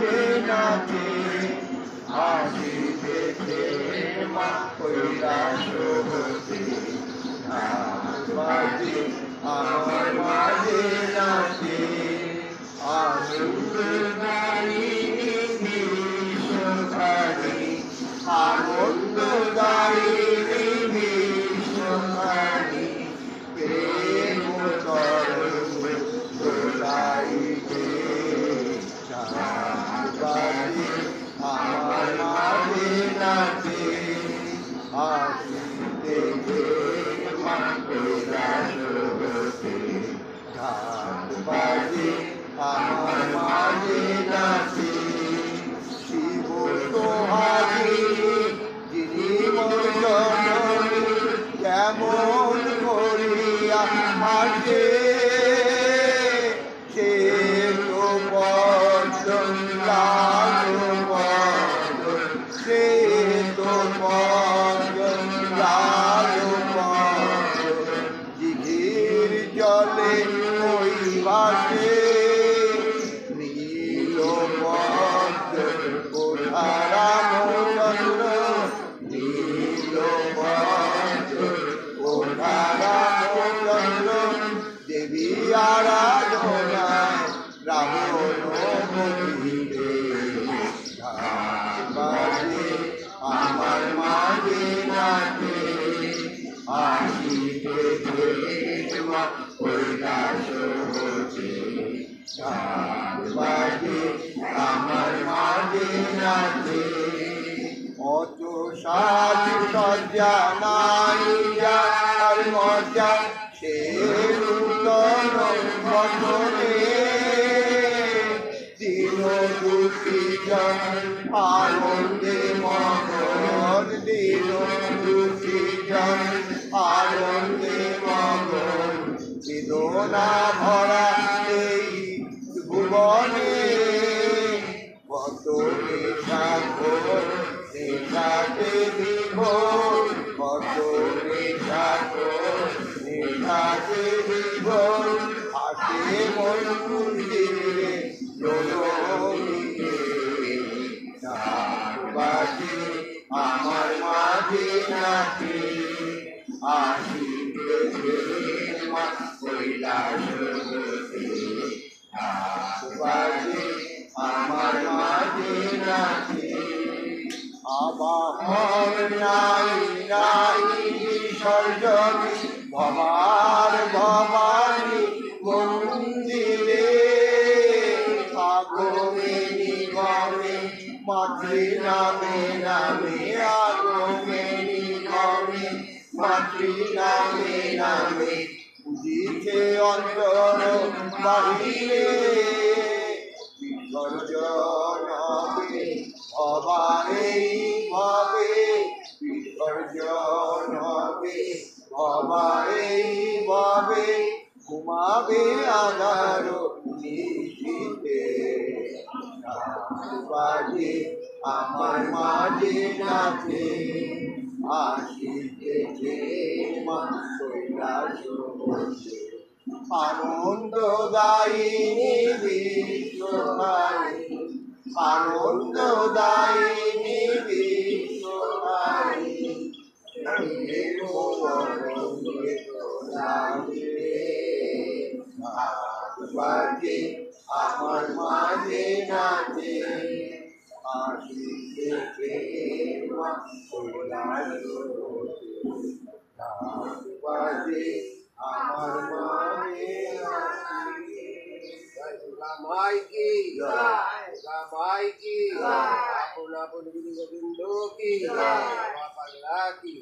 could not be. I did. Deus dará. দেবী আরাধনায় রাবণ আমার মাঝে বাজে আমার মাঝে নাচে মজা সে বসনে দিন দুঃখী জন আনন্দে মগন দিন দুঃখী জন আনন্দে মগন বেদনা ভরা এই ভুবনে কত নেশাখোর নেশাতে বিভোর কত নেশাখোর নেশাতে আমার মাঝে নাচে আসিতে মা কৈলাস আগমে নিগমে মাতৃ নামে নামে আগমে নিগমে মাতৃ নামে নামে ভবারে ভাবে বিসর্জন হবে ভবারে ভাবে ঘুমাবে আধার বাজে আমার মাঝে নাচে আসিতেছে। আনন্দ দায়িনী বিশ্বহারী আনন্দ দায়িনী বিশ্বহারী বাজে আমার মাঝে নাচে আসি দেখে বাজে আমার মাঝে রামাই কি রামাই কি আপন আপন গুরু গোবিন্দ কি বাবা পাগলা কি